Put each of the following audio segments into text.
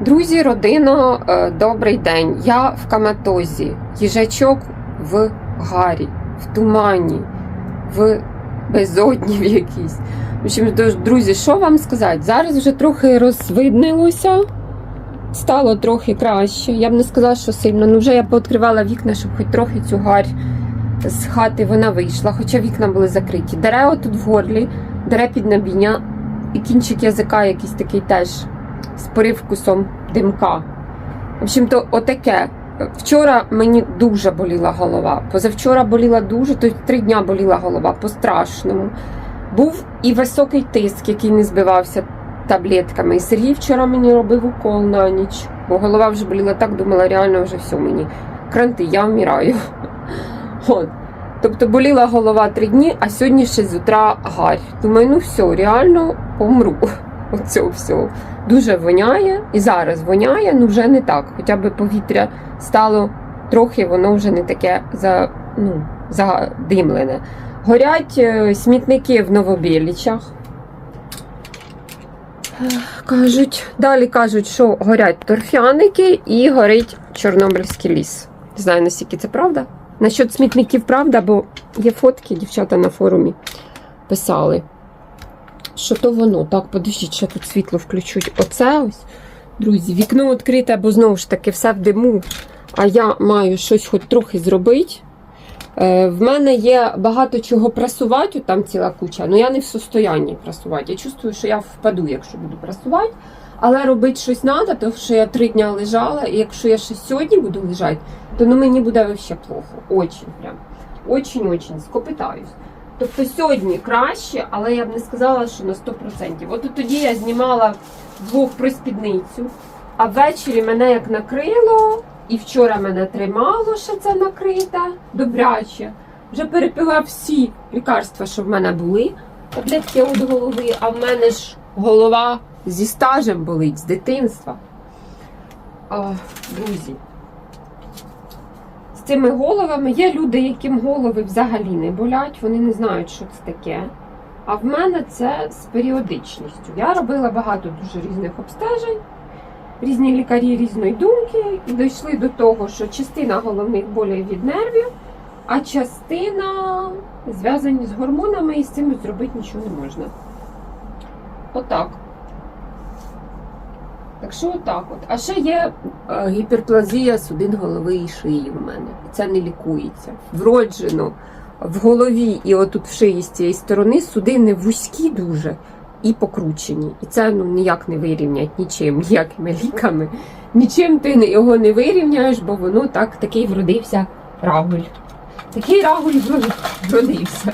Друзі, родино, е, добрий день. Я в Каматозі. Їжачок в гарі, в тумані, в безодні в якійсь. В общем, друзі, що вам сказати? Зараз вже трохи розвиднилося, стало трохи краще. Я б не сказала, що сильно. Ну вже я пооткривала вікна, щоб хоч трохи цю гарь з хати вона вийшла, хоча вікна були закриті. Дерева тут в горлі, дере під набіння, і кінчик язика якийсь такий теж з привкусом димка. В общем, то отаке. Вчора мені дуже боліла голова. Позавчора боліла дуже, то три дня боліла голова по-страшному. Був і високий тиск, який не збивався таблетками. І Сергій вчора мені робив укол на ніч, бо голова вже боліла так, думала, реально вже все мені. Кранти, я вмираю. От. Тобто боліла голова три дні, а сьогодні ще з утра гарь. Думаю, ну все, реально помру. Оцього всього. Дуже воняє, і зараз воняє, ну вже не так. Хоча б повітря стало трохи, воно вже не таке за, ну, задимлене. Горять е, смітники в Новобілічах. Кажуть, далі кажуть, що горять торфяники і горить Чорнобильський ліс. Не знаю, наскільки це правда. Насчет смітників правда, бо є фотки, дівчата на форумі писали. Що то воно? Так, подивіться, ще тут світло включуть. Оце ось. Друзі, вікно відкрите, бо знову ж таки все в диму. А я маю щось хоч трохи зробити. Е, в мене є багато чого прасувати, там ціла куча, але я не в состоянні прасувати. Я чувствую, що я впаду, якщо буду прасувати. Але робити щось треба, тому що я три дні лежала, і якщо я ще сьогодні буду лежати, то ну, мені буде взагалі плохо. Очень прям. Очень-очень скопитаюсь. Тобто сьогодні краще, але я б не сказала, що на 100%. От тоді я знімала двох про спідницю, а ввечері мене як накрило, і вчора мене тримало, що це накрите, добряче. Вже перепила всі лікарства, що в мене були, таблетки від голови, а в мене ж голова зі стажем болить, з дитинства. А, друзі, цими головами є люди, яким голови взагалі не болять, вони не знають, що це таке. А в мене це з періодичністю. Я робила багато дуже різних обстежень, різні лікарі різної думки, і дійшли до того, що частина головних болей від нервів, а частина зв'язані з гормонами, і з цим зробити нічого не можна. Отак. Так що отак от. А ще є е, гіперплазія судин голови і шиї в мене. Це не лікується. Вроджено в голові і отут в шиї з цієї сторони судини вузькі дуже і покручені. І це ну, ніяк не вирівнять нічим, ніякими ліками. Нічим ти його не вирівняєш, бо воно так такий вродився рагуль. Такий рагуль вродився.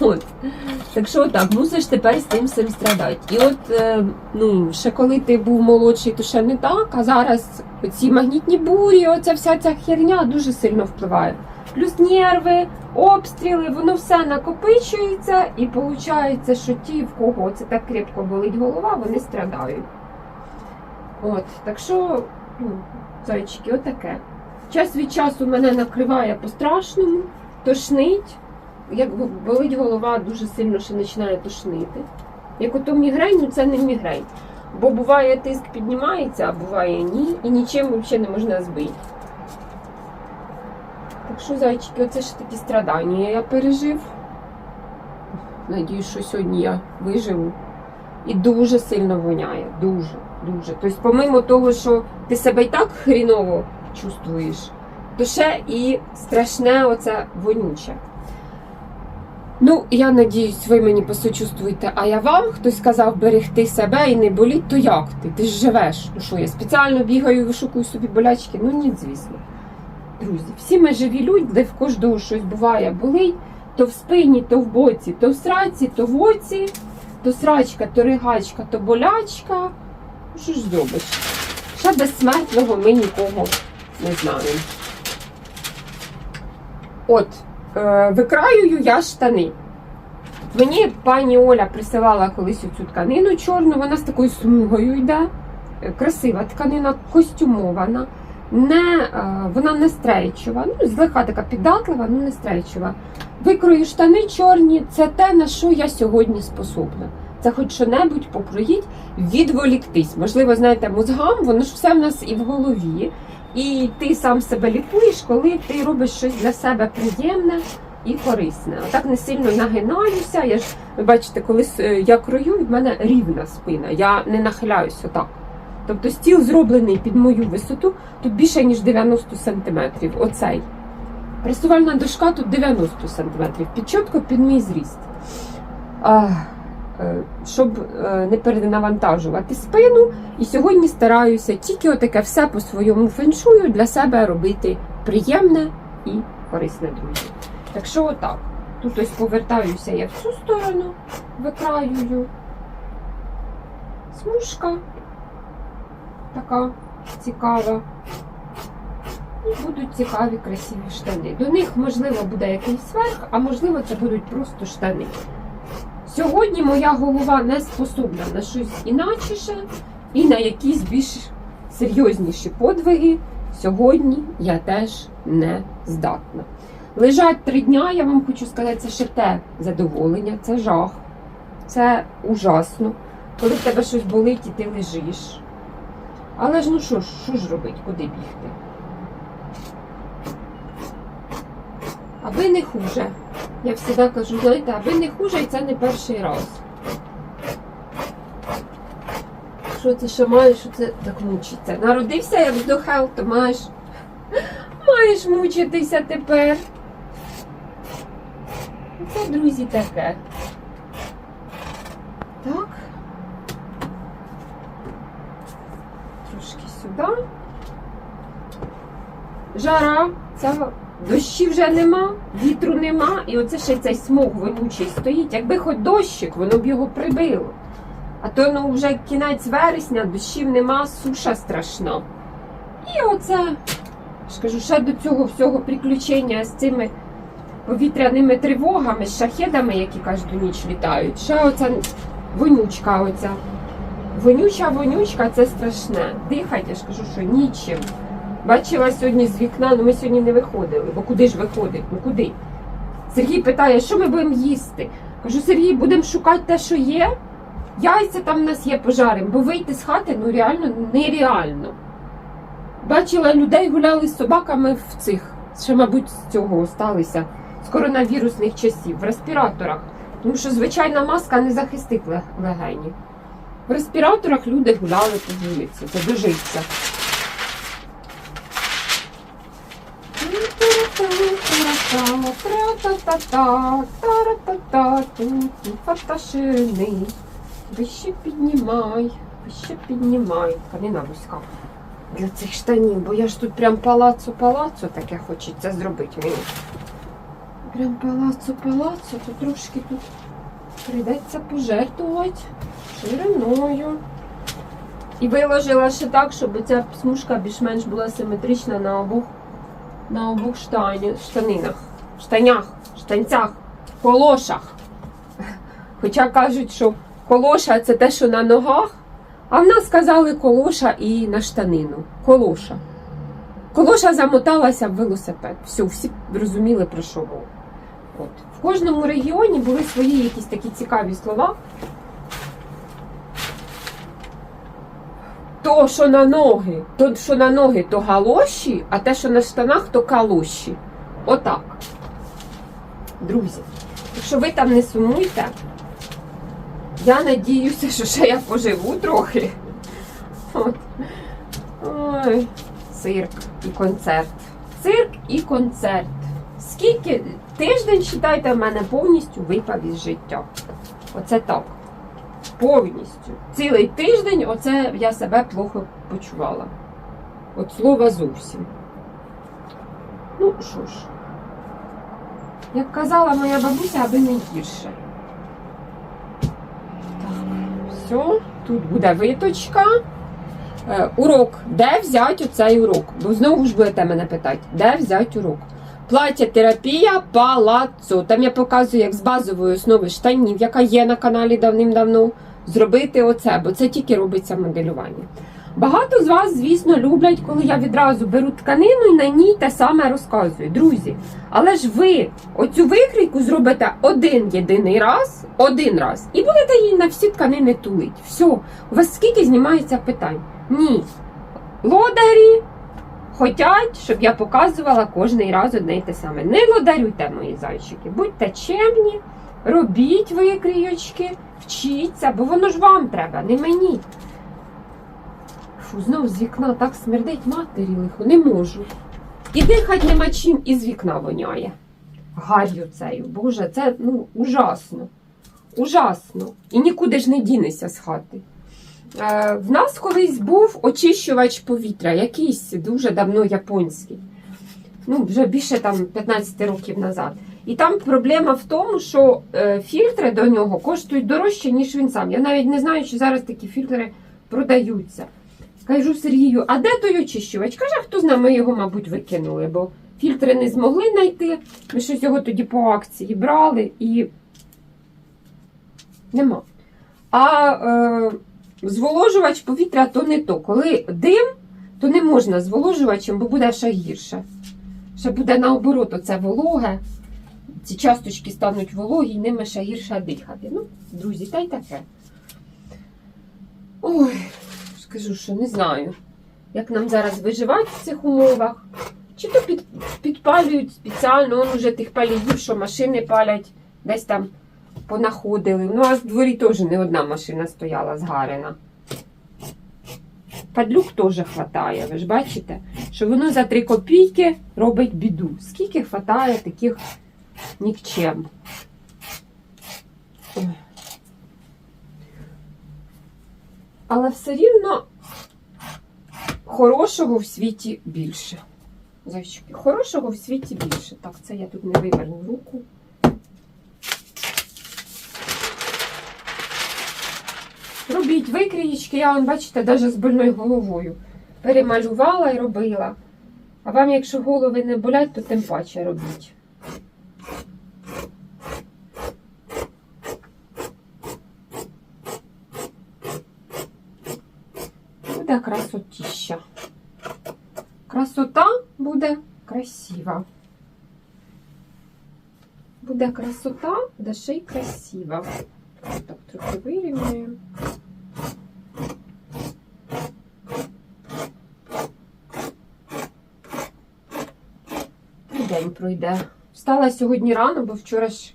От. Так що так, мусиш тепер з тим всім страдати. І от, е, ну, ще коли ти був молодший, то ще не так, а зараз ці магнітні бурі, оця вся ця херня дуже сильно впливає. Плюс нерви, обстріли, воно все накопичується, і виходить, що ті, в кого це так крепко болить голова, вони страдають. От, так що, ну, зайчики, отаке. Час від часу мене накриває по-страшному, тошнить як болить голова дуже сильно, що починає тошнити. Як ото мігрень, ну це не мігрень. Бо буває тиск піднімається, а буває ні, і нічим взагалі не можна збити. Так що, зайчики, оце ж такі страдання я пережив. Надіюсь, що сьогодні я виживу. І дуже сильно воняє. Дуже, дуже. Тобто, помимо того, що ти себе і так хріново чувствуєш, то ще і страшне оце вонюче. Ну, я надіюсь, ви мені посочувствуєте, а я вам хтось сказав берегти себе і не боліть, то як ти? Ти ж живеш. Ну що, я спеціально бігаю і вишукую собі болячки? Ну ні, звісно. Друзі, всі ми живі люди, в кожного щось буває болить, то в спині, то в боці, то в сраці, то в оці, то срачка, то ригачка, то болячка. Ну що ж зробиш? Ще безсмертного ми нікого не знаємо. От, викраюю я штани. Мені пані Оля присилала колись цю тканину чорну, вона з такою смугою йде. Е, Красива тканина, костюмована, не, е, вона не стрейчова, ну, злегка така піддатлива, ну не стрейчова. Викрою штани чорні, це те, на що я сьогодні способна. це хоч що-небудь покроїть, відволіктись. Можливо, знаєте, мозгам, воно ж все в нас і в голові. І ти сам себе лікуєш, коли ти робиш щось для себе приємне і корисне. А так не сильно нагинаюся. Я ж ви бачите, коли е, я крою, в мене рівна спина. Я не нахиляюся отак. Тобто стіл зроблений під мою висоту, тут більше ніж 90 см. Оцей. Пресувальна дошка тут 90 см, під чітко під мій зріст. А, е, щоб е, не перенавантажувати спину. І сьогодні стараюся тільки отаке все по своєму феншую для себе робити приємне і корисне, друзі. Так що отак. Тут ось повертаюся я в цю сторону, викраюю. Смужка така цікава. І будуть цікаві, красиві штани. До них, можливо, буде якийсь верх, а можливо, це будуть просто штани. Сьогодні моя голова не способна на щось іначіше і на якісь більш серйозніші подвиги. Сьогодні я теж не здатна. Лежать три дня, я вам хочу сказати, це ще те задоволення, це жах, це ужасно. Коли в тебе щось болить і ти лежиш. Але ж ну що ж, що ж робити, куди бігти? Аби не хуже. Я завжди кажу, знаєте, аби не хуже, і це не перший раз. Що ти ще маєш, що це так мучиться? Народився як здохав, то маєш. Маєш мучитися тепер. Це, друзі, таке. Так. Трошки сюди. Жара. Це дощі вже нема, вітру нема, і оце ще цей смог вонючий стоїть. Якби хоч дощик, воно б його прибило. А то ну вже кінець вересня, дощів нема, суша страшна. І оце, ж ще до цього всього приключення з цими повітряними тривогами, з шахедами, які кожну ніч літають. Ще оця вонючка оця. Вонюча вонючка це страшне. Дихайте, я ж кажу, що нічим. Бачила сьогодні з вікна, ну ми сьогодні не виходили, бо куди ж виходить? Ну куди? Сергій питає, що ми будемо їсти? Кажу, Сергій, будемо шукати те, що є. Яйця там в нас є пожарим, бо вийти з хати ну реально нереально. Бачила людей гуляли з собаками в цих, ще, мабуть, з цього осталися, з коронавірусних часів, в респіраторах. Тому що звичайна маска не захистить ле- легені. В респіраторах люди гуляли по вулиці, це. Фаташини. Вище піднімай, вище піднімай. Канина вузька для цих штанів, бо я ж тут прям палацу-палацу таке хочеться зробити мені. Прям палацу-палацу, то трошки тут прийдеться пожертвувати шириною. І виложила ще так, щоб ця смужка більш-менш була симетрична на обох, на обох штані, штанинах, штанях, штанцях, колошах. Хоча кажуть, що колоша це те, що на ногах, а в нас казали колоша і на штанину. Колоша. Колоша замоталася в велосипед. Все, всі розуміли, про що мова. От. В кожному регіоні були свої якісь такі цікаві слова. То, що на ноги, то, що на ноги, то галоші, а те, що на штанах, то калоші. Отак. Друзі, якщо ви там не сумуйте, я надіюся, що ще я поживу трохи. Ой, цирк і концерт. Цирк і концерт. Скільки тиждень, вважайте, в мене повністю випав із життя. Оце так. Повністю. Цілий тиждень оце я себе плохо почувала. От слова зовсім. Ну що ж, як казала моя бабуся, аби не гірше. Все, тут буде виточка. Е, урок. Де взяти оцей урок? Бо знову ж будете мене питати, де взяти урок? Плаття терапія палаццо. Там я показую, як з базової основи штанів, яка є на каналі давним-давно, зробити оце, бо це тільки робиться моделювання. Багато з вас, звісно, люблять, коли я відразу беру тканину і на ній те саме розказую. Друзі, але ж ви оцю викрійку зробите один єдиний раз, один раз, і будете її на всі тканини тулить. Все, у вас скільки знімається питань? Ні. Лодарі хотять, щоб я показувала кожний раз одне й те саме. Не лодарюйте, мої зайчики, будьте чемні, робіть викрійочки, вчіться, бо воно ж вам треба, не мені. Фу, знов з вікна так смердить матері лихо, не можу. І дихати нема чим, і з вікна воняє. Гар'ю цею. Боже, це ну, ужасно. Ужасно. І нікуди ж не дінешся з хати. Е, в нас колись був очищувач повітря, якийсь дуже давно японський. Ну, вже більше там 15 років назад. І там проблема в тому, що е, фільтри до нього коштують дорожче, ніж він сам. Я навіть не знаю, чи зараз такі фільтри продаються. Кажу Сергію, а де той очищувач? Каже, хто знає, ми його, мабуть, викинули, бо фільтри не змогли знайти. Ми щось його тоді по акції брали і нема. А е, зволожувач повітря то не то. Коли дим, то не можна зволожувачем, бо буде ще гірше. Ще буде наоборот, оце вологе. Ці часточки стануть вологі і ними ще гірше дихати. Ну, друзі, та й таке. Ой, скажу, що не знаю, як нам зараз виживати в цих умовах. Чи то під, підпалюють спеціально, он уже тих паліїв, що машини палять, десь там понаходили. Ну, а в дворі теж не одна машина стояла згарена. Падлюк теж хватає, ви ж бачите, що воно за 3 копійки робить біду. Скільки хватає таких нікчем. Ой. Але все рівно хорошого в світі більше. Зайчики, хорошого в світі більше. Так, це я тут не виверну руку. Робіть викрієчки, я вам, бачите, навіть з больною головою перемалювала і робила. А вам, якщо голови не болять, то тим паче робіть. Буде красотіща. Красота буде красива. Буде красота, да ще й красива. Так, трохи вирівняємо. І День пройде. Встала сьогодні рано, бо вчора ж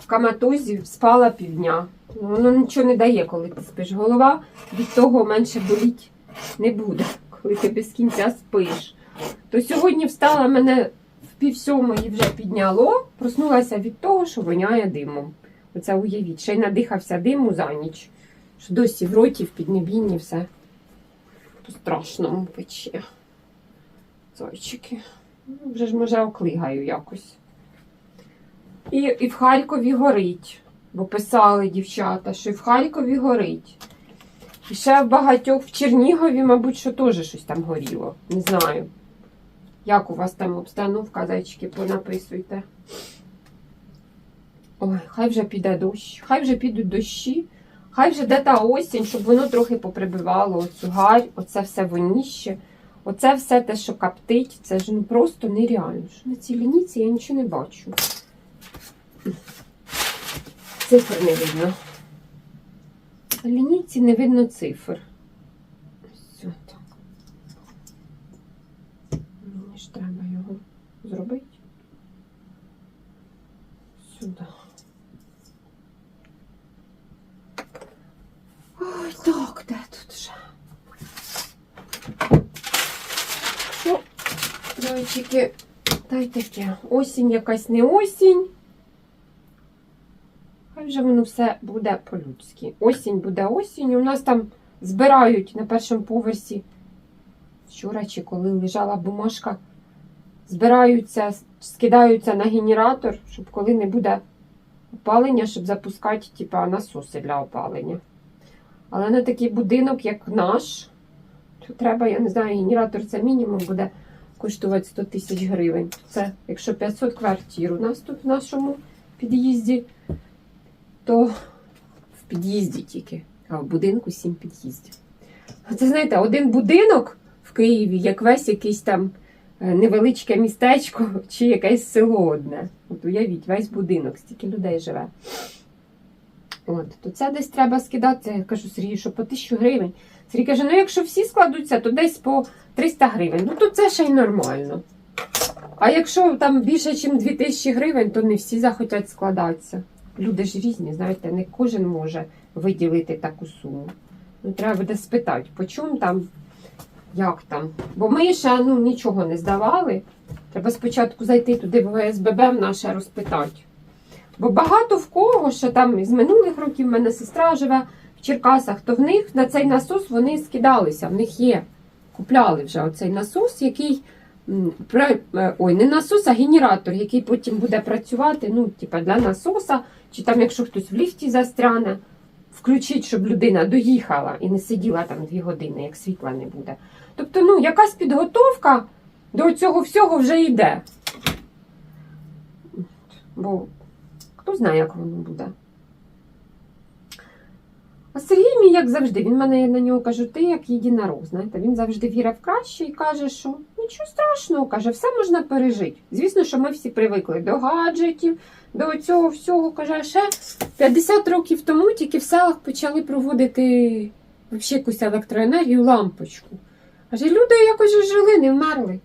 в каматозі спала півдня. Воно нічого не дає, коли ти спиш. Голова від того менше боліть не буде, коли ти без кінця спиш. То сьогодні встала мене в пів сьомої вже підняло, проснулася від того, що воняє димом. Оце уявіть, ще й надихався диму за ніч. Що досі в роті, в піднебінні все по страшному пече. Зайчики. Ну, Вже ж може оклигаю якось. І, і в Харкові горить, бо писали дівчата, що і в Харкові горить. І ще в багатьох в Чернігові, мабуть, що теж щось там горіло. Не знаю. Як у вас там обстановка, зайчики, понаписуйте. Ой, хай вже піде дощ, хай вже підуть дощі, хай вже де та осінь, щоб воно трохи поприбивало оцю гарь, оце все воніще, оце все те, що каптить, це ж ну просто нереально. Що на цій лініці я нічого не бачу. Цифр не видно. Лінійці не видно цифр. Ось так. Мені ж треба його зробити. Сюди. Ой, так, де тут же? Ну, зайчики, та таке. Осінь якась не осінь. Хай вже воно все буде по-людськи. Осінь буде осінь. У нас там збирають на першому поверсі. Вчора чи коли лежала бумажка, збираються, скидаються на генератор, щоб коли не буде опалення, щоб запускати типа, насоси для опалення. Але на такий будинок, як наш, то треба, я не знаю, генератор це мінімум буде коштувати 100 тисяч гривень. Це якщо 500 квартир у нас тут в нашому під'їзді, то в під'їзді тільки, а в будинку 7 під'їздів. Це знаєте, один будинок в Києві, як весь якийсь там е, невеличке містечко чи якесь село одне. От уявіть, весь будинок, стільки людей живе. От, то це десь треба скидати. Я кажу Сергію, що по тисячу гривень. Сергій каже, ну якщо всі складуться, то десь по 300 гривень. Ну то це ще й нормально. А якщо там більше, ніж 2000 гривень, то не всі захотять складатися. Люди ж різні, знаєте, не кожен може виділити таку суму. Ну, треба буде спитати, по чому там, як там. Бо ми ще ну, нічого не здавали. Треба спочатку зайти туди в ВСББ в наше розпитати. Бо багато в кого, що там з минулих років в мене сестра живе в Черкасах, то в них на цей насос вони скидалися, в них є. Купляли вже оцей насос, який. е, Ой, не насос, а генератор, який потім буде працювати, ну, типа для насоса, чи там, якщо хтось в ліфті застряне, включить, щоб людина доїхала і не сиділа там дві години, як світла не буде. Тобто, ну, якась підготовка до цього всього вже йде. Бо хто знає, як воно буде. А Сергій мій, як завжди, він мене я на нього кажу, ти як єдинорог, знаєте, він завжди вірив в краще і каже, що нічого страшного, каже, все можна пережити. Звісно, що ми всі привикли до гаджетів, до цього всього. Каже, ще 50 років тому тільки в селах почали проводити взагалі якусь електроенергію, лампочку. Каже, люди якось жили, не вмерли.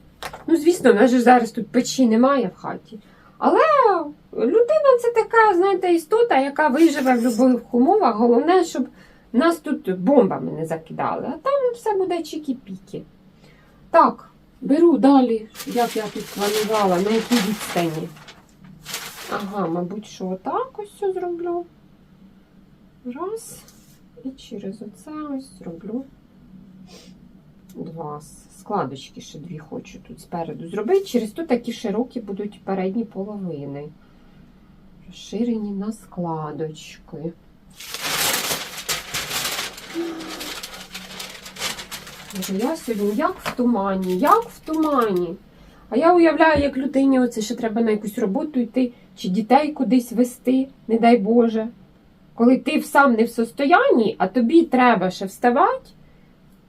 Ну, звісно, в нас же зараз тут печі немає в хаті. Але людина це така, знаєте, істота, яка виживе в будь-яких умовах. Головне, щоб нас тут бомбами не закидали. А там все буде чікі-піки. Так, беру далі, як я тут планувала, на якій відстані. Ага, мабуть, що отак ось зроблю. Раз. І через оце ось зроблю два складочки ще дві хочу тут спереду зробити. Через то такі широкі будуть передні половини. Розширені на складочки. Я сьогодні як в тумані, як в тумані. А я уявляю, як людині оце ще треба на якусь роботу йти, чи дітей кудись вести, не дай Боже. Коли ти сам не в состоянні, а тобі треба ще вставати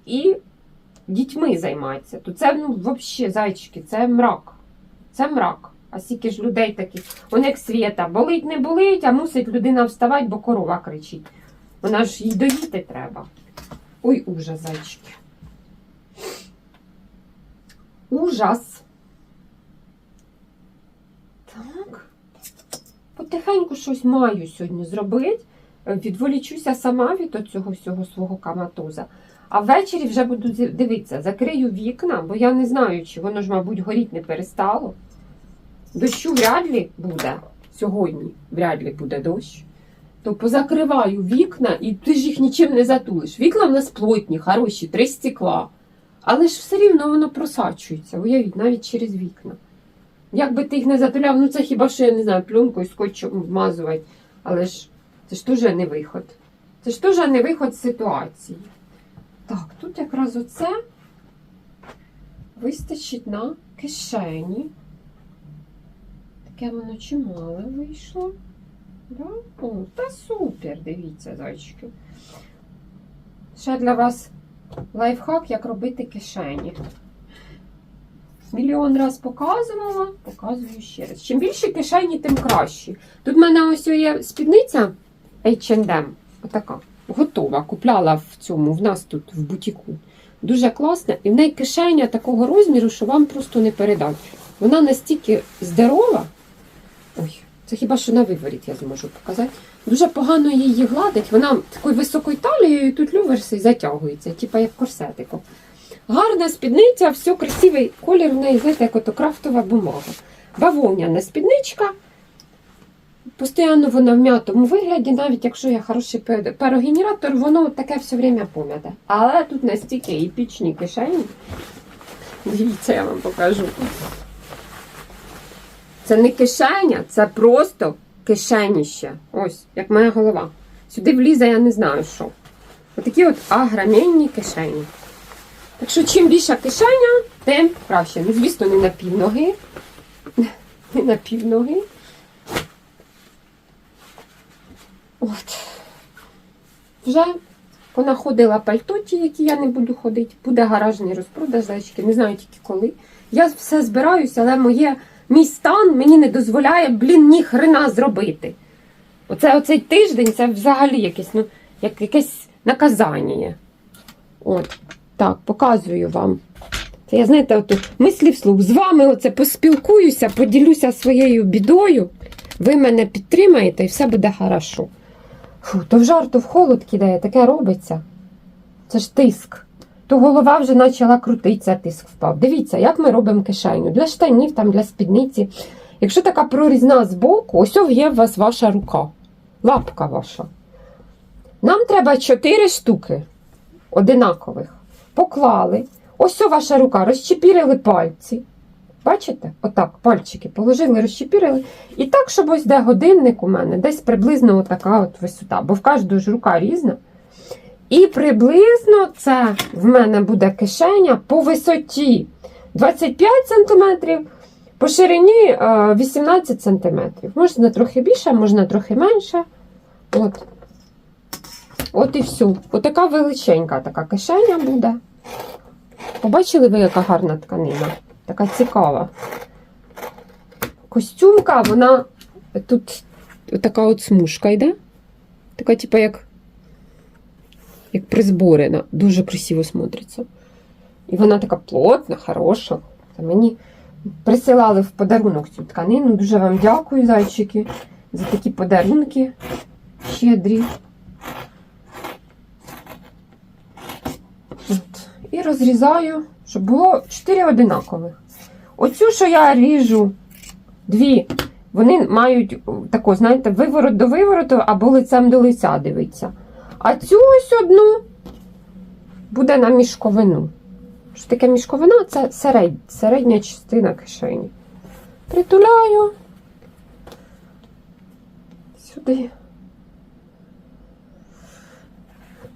і дітьми займатися, то це ну, взагалі, зайчики, це мрак. Це мрак. А скільки ж людей таких, вони як світа, болить, не болить, а мусить людина вставати, бо корова кричить. Вона ж їй доїти треба. Ой, ужас, зайчики. Ужас. Так. Потихеньку щось маю сьогодні зробити. Е, Відволічуся сама від цього всього свого каматоза. А ввечері вже буду дивитися, закрию вікна, бо я не знаю, чи воно ж, мабуть, горіть не перестало. Дощу вряд ли буде. Сьогодні вряд ли буде дощ. То позакриваю вікна, і ти ж їх нічим не затулиш. Вікна в нас плотні, хороші, три стекла. Але ж все рівно воно просачується, уявіть, навіть через вікна. Як би ти їх не затуляв, ну це хіба що я не знаю, пленкою, скотчем вмазувати. Але ж це ж теж не виход. Це ж теж не виход з ситуації. Так, тут якраз оце вистачить на кишені. Таке воно чимале вийшло. Да? О, та супер, дивіться, зайчики. Ще для вас лайфхак, як робити кишені. Мільйон раз показувала, показую ще раз. Чим більше кишені, тим краще. Тут в мене ось є спідниця H&M, отака, готова. Купляла в цьому, в нас тут в бутіку. Дуже класна. І в неї кишеня такого розміру, що вам просто не передати. Вона настільки здорова. Ой, це хіба що на виворіт я зможу показати. Дуже погано її гладить. Вона такою високою талією, і тут люверси затягується, типа як корсетиком. Гарна спідниця, все красивий колір в неї, знаєте, як ото крафтова бумага. Бавовняна спідничка. Постійно вона в м'ятому вигляді, навіть якщо є хороший парогенератор, воно таке все время пом'яте. Але тут настільки епічні кишені. Дивіться, я вам покажу. Це не кишеня, це просто кишеніще. Ось, як моя голова. Сюди влізе, я не знаю що. Отакі от агромінні кишені. Так що чим більша кишеня, тим краще. Ну, звісно, не на півноги. Не на півноги. От. Вже Понаходила пальто ті, які я не буду ходити. Буде гаражний розпродаж зайчики, не знаю тільки коли. Я все збираюся, але моє, мій стан мені не дозволяє, блін, ні хрена зробити. Оце оцей тиждень це взагалі якесь, ну, як якесь наказання. От, так, показую вам. Це я, знаєте, от мислі вслух. З вами оце поспілкуюся, поділюся своєю бідою. Ви мене підтримаєте і все буде хорошо. Фу, то в жар, то в холод кидає, таке робиться. Це ж тиск. То голова вже почала крутитися, тиск впав. Дивіться, як ми робимо кишеню. Для штанів, там, для спідниці. Якщо така прорізна збоку, ось є у вас ваша рука, лапка ваша. Нам треба 4 штуки одинакових. Поклали. Ось ваша рука, розчепірили пальці. Бачите? Отак, пальчики положили, розчепірили. І так, щоб ось де годинник у мене, десь приблизно отака от висота, бо в кожного ж рука різна. І приблизно це в мене буде кишеня по висоті 25 см, по ширині е, 18 см. Можна трохи більше, можна трохи менше. От. От і все. Отака величенька така кишеня буде. Побачили ви, яка гарна тканина? Така цікава. Костюмка, вона тут така от смужка йде. Така, типу, як, як призборена. Дуже красиво смотриться. І вона така плотна, хороша. Та мені присилали в подарунок цю тканину. Дуже вам дякую, зайчики, за такі подарунки щедрі. От. І розрізаю, щоб було 4 одинакових. Оцю, що я ріжу, дві, вони мають тако, знаєте, виворот до вивороту або лицем до лиця дивиться. А цю ось одну буде на мішковину. Що таке мішковина? Це серед, середня частина кишені. Притуляю сюди.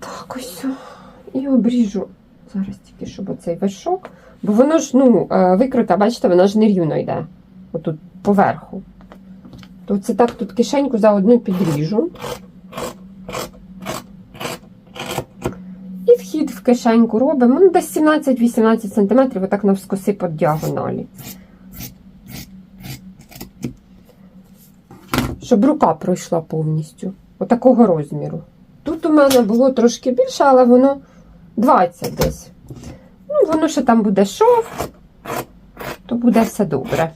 Так, ось. І обріжу зараз тільки, щоб оцей вершок. Бо воно ж, ну, е, викрута, бачите, вона ж нерівно йде. Отут поверху. То це так тут кишеньку заодно підріжу. І вхід в кишеньку робимо. Ну, десь 17-18 см, отак навскоси по діагоналі. Щоб рука пройшла повністю. Отакого розміру. Тут у мене було трошки більше, але воно 20 десь. Ну, воно ще там буде шов, то буде все добре.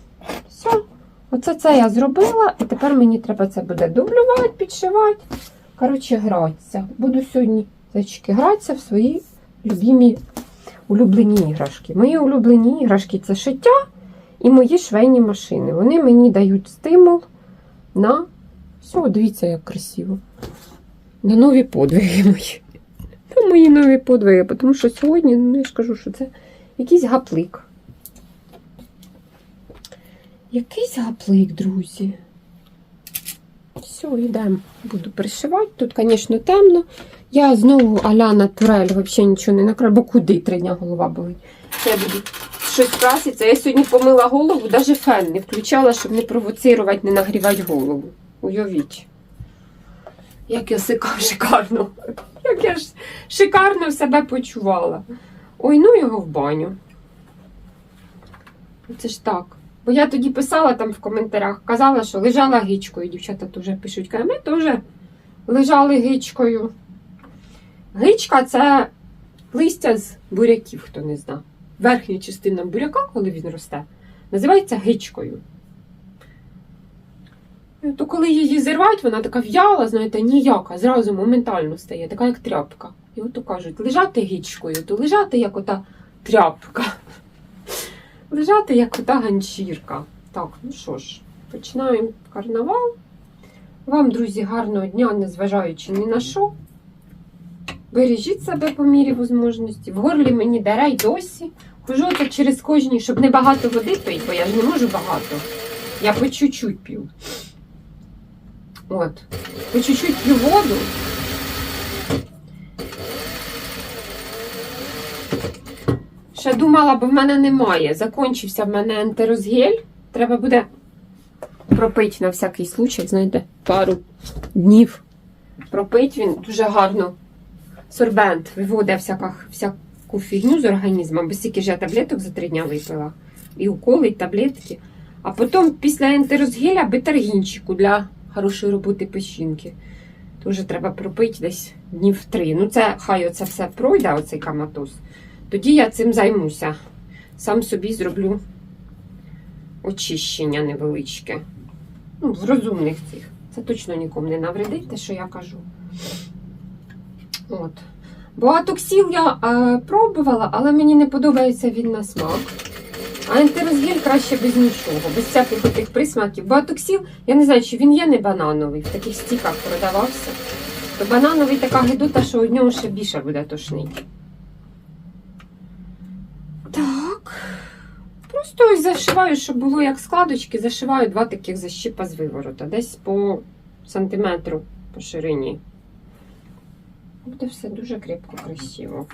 Все. Оце це я зробила, і тепер мені треба це буде дублювати, підшивати. Коротше, гратися. Буду сьогодні зайчики, гратися в свої любимі улюблені іграшки. Мої улюблені іграшки це шиття і мої швейні машини. Вони мені дають стимул на все, дивіться, як красиво. На нові подвиги мої. На мої нові подвиги, тому що сьогодні, ну я ж кажу, що це якийсь гаплик. Якийсь гаплик, друзі. Все, йдемо. Буду пришивати. Тут, звісно, темно. Я знову Аляна Турель взагалі нічого не накрою, бо куди три дня голова болить. Я буду щось краситься. Я сьогодні помила голову, навіть фен не включала, щоб не провоцирувати, не нагрівати голову. Уявіть. Як я сика шикарно. Як я ж шикарно себе почувала. Ой, ну його в баню. Це ж так. Бо я тоді писала там в коментарях, казала, що лежала гичкою. Дівчата теж пишуть, кажуть, ми теж лежали гичкою. Гичка це листя з буряків, хто не знає. Верхня частина буряка, коли він росте, називається гичкою. То коли її зірвать, вона така в'яла, знаєте, ніяка, зразу моментально стає, така як тряпка. І от то кажуть, лежати гічкою, то лежати як ота тряпка. Лежати як ота ганчірка. Так, ну що ж, починаємо карнавал. Вам, друзі, гарного дня, незважаючи ні на що. Бережіть себе по мірі можливості. В горлі мені дере й досі. Хожу через кожні, щоб не багато води пити, бо я ж не можу багато. Я по чуть-чуть п'ю. От. По чуть-чуть п'ю воду. Ще думала, бо в мене немає. Закончився в мене антирозгель. Треба буде пропити на всякий случай, знаєте, пару днів. Пропить він дуже гарно сорбент виводить всяка, всяку фігню з організму, бо стільки ж я таблеток за три дня випила. І уколи, і таблетки. А потім після ентерозгеля бетаргінчику для хорошої роботи печінки. Теж треба пропити десь днів три. Ну, це хай оце все пройде, оцей каматоз. Тоді я цим займуся. Сам собі зроблю очищення невеличке. Ну, в розумних цих. Це точно нікому не навредить, те, що я кажу. От. Боатоксіл я е, пробувала, але мені не подобається він на смак. А ентерозгель краще без нічого, без всяких тих присмаків. Боатоксіл, я не знаю, чи він є не банановий, в таких стіках продавався. То банановий така гидота, що від нього ще більше буде тошнить. Так. Просто ось зашиваю, щоб було як складочки, зашиваю два таких защіпа з виворота, десь по сантиметру по ширині. Буде все дуже крепко, красиво.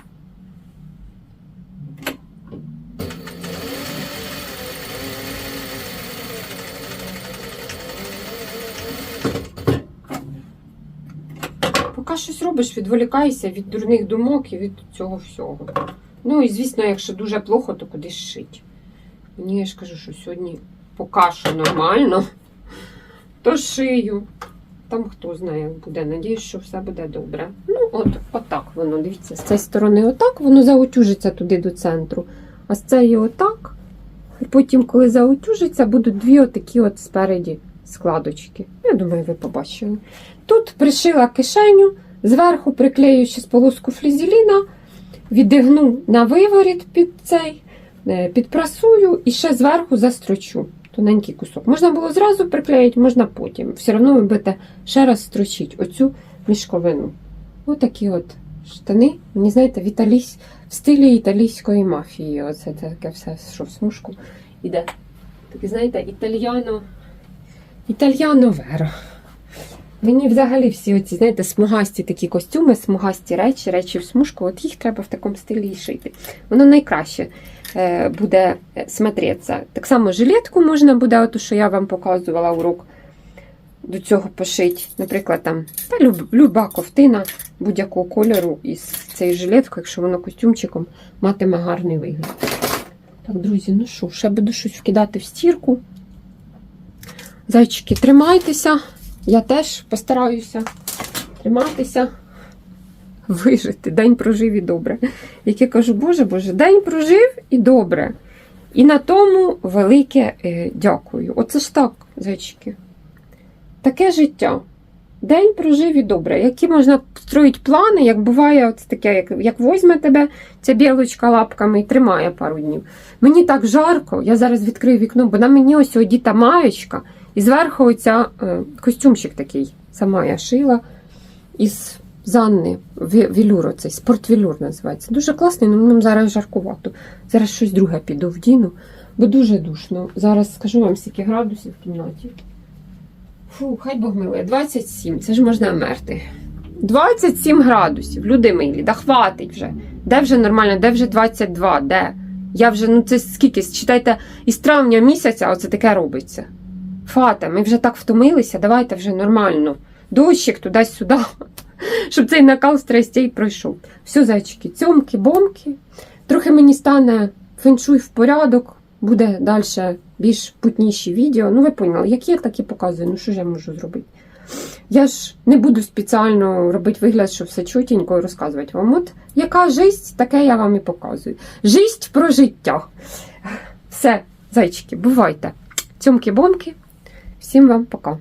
Поки щось робиш, відволікайся від дурних думок і від цього всього. Ну і звісно, якщо дуже плохо, то кудись шить. Мені я ж кажу, що сьогодні поки що нормально, то шию. Там хто знає, як буде. Надіюсь, що все буде добре. Ну, от, отак воно, дивіться, з цієї сторони отак, воно заутюжиться туди до центру. А з цієї отак. І потім, коли заутюжиться, будуть дві отакі от спереді складочки. Я думаю, ви побачили. Тут пришила кишеню, зверху приклею ще з полоску флізеліна, відігну на виворіт під цей, е, підпрасую і ще зверху застрочу. Тоненький кусок. Можна було зразу приклеїти, можна потім. Все одно ви будете ще раз строчити оцю мішковину. Отакі от штани. Мені знаєте, в, італійсь... в стилі італійської мафії. Оце таке все, що в смужку іде. Таке, знаєте, італьяно. Італьяно веро. Мені взагалі всі оці, знаєте, смугасті такі костюми, смугасті речі, речі в смужку, от їх треба в такому стилі шити. Воно найкраще е, буде смотреться. Так само жилетку можна буде, оту, що я вам показувала урок, до цього пошити. Наприклад, там та люб, люба ковтина будь-якого кольору із цією жилеткою, якщо воно костюмчиком матиме гарний вигляд. Так, друзі, ну що, ще буду щось вкидати в стірку. Зайчики, тримайтеся. Я теж постараюся триматися, вижити. День прожив і добре. Як я кажу, Боже Боже, день прожив і добре. І на тому велике е, дякую. Оце ж так, зайчики. Таке життя. День прожив і добре. Які можна строїти плани, як буває, от таке, як, як возьме тебе ця білочка лапками і тримає пару днів. Мені так жарко, я зараз відкрию вікно, бо на мені ось одіта маєчка. І зверху оця е, костюмчик такий, сама я шила із Занни, ві- вілюр оцей, спортвілюр називається. Дуже класний, але мені зараз жаркувато. Зараз щось друге піду вдіну, бо дуже душно. Зараз скажу вам, скільки градусів в кімнаті. Фу, хай Бог милує, 27, це ж можна мерти. 27 градусів, люди милі, да хватить вже. Де вже нормально, де вже 22, де? Я вже, ну це скільки, читайте, із травня місяця оце таке робиться. Фата, ми вже так втомилися, давайте вже нормально. Дощик туди-сюди, щоб цей накал страстей пройшов. Все, зайчики, цьомки, бомки. Трохи мені стане феншуй в порядок, буде далі більш путніші відео. Ну, ви поняли, як є, так і показую. Ну, що ж я можу зробити? Я ж не буду спеціально робити вигляд, що все чутенько і розказувати вам. От яка жисть, таке я вам і показую. Жисть про життя. Все, зайчики, бувайте. Цьомки-бомки. Всім вам пока.